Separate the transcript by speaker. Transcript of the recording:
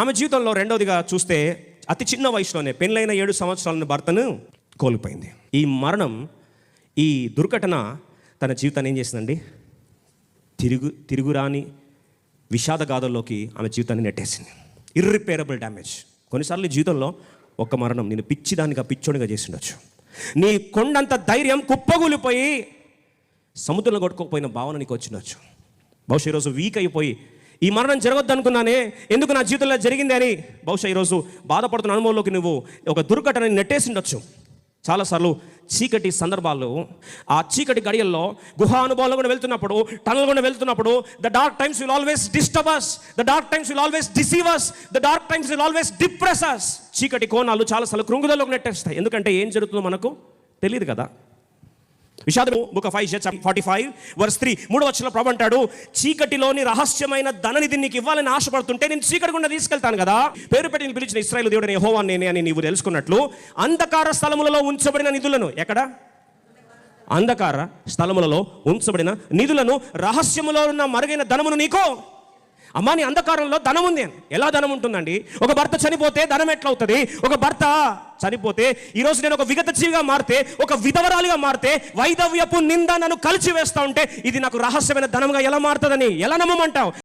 Speaker 1: ఆమె జీవితంలో రెండవదిగా చూస్తే అతి చిన్న వయసులోనే పెళ్ళైన ఏడు సంవత్సరాల భర్తను కోల్పోయింది. ఈ మరణం ఈ దుర్ఘటన తన జీవితాన్ని ఏం చేసిందండి? తిరుగు తిరుగురాని విషాద గాథల్లోకి ఆమె జీవితాన్ని నెట్టేసింది. ఇర్రిపేరబుల్ డ్యామేజ్ కొన్నిసార్లు జీవితంలో ఒక మరణం నేను పిచ్చిదానిగా పిచ్చోడిగా చేసి ఉండొచ్చు నీ కొండంత ధైర్యం కుప్పగూలిపోయి సముద్రంలో కొట్టుకోకపోయిన భావన నీకు వచ్చిండొచ్చు బహుశా ఈరోజు వీక్ అయిపోయి ఈ మరణం జరగొద్దు అనుకున్నానే ఎందుకు నా జీవితంలో జరిగింది అని? బహుశా ఈరోజు బాధపడుతున్న అనుభవంలోకి నువ్వు ఒక దుర్ఘటనని నెట్టేసిండొచ్చు. చాలాసార్లు చీకటి సందర్భాల్లో ఆ చీకటి గడియల్లో గుహా అనుభవంలో కూడా వెళ్తున్నప్పుడు టనల్ కూడా వెళ్తున్నప్పుడు the dark times will always disturb us the dark times will always deceive us the dark times will always depress us చీకటి కోణాలు చాలాసార్లు కృంగుదలోకి నెట్టేస్తాయి. ఎందుకంటే ఏం జరుగుతుందో మనకు తెలియదు కదా. విషాదము book five Isaiah forty five verse three. మూడు వచ్చిన ప్రభు అంటాడు చీకటిలోని రహస్యమైన ధననిధి నీకు ఇవ్వాలని ఆశపడుతుంటే నేను చీకటి గుండా తీసుకెళ్తాను కదా. పేరు పెట్టి పిలిచిన ఇస్రాయల్ దేవుడు యెహోవా నేనే అని నీవు తెలుసుకున్నట్లు అంధకార స్థలములలో ఉంచబడిన నిధులను ఎక్కడ? అంధకార స్థలములలో ఉంచబడిన నిధులను రహస్యములో ఉన్న మరుగైన ధనమును నీకు అమ్మా నీ అంధకారంలో ధనం ఉంది. అని. ఎలా ధనం ఉంటుందండి? ఒక భర్త చనిపోతే ధనం ఎట్లా అవుతుంది ఒక భర్త చనిపోతే ఈరోజు నేను ఒక విగత జీవిగా మారితే ఒక విధవరాలుగా మారితే వైదవ్యపు నింద నన్ను కలిసి వేస్తా ఉంటే ఇది నాకు రహస్యమైన ధనంగా ఎలా మారుతుందని? ఎలా నమ్మమంటావు?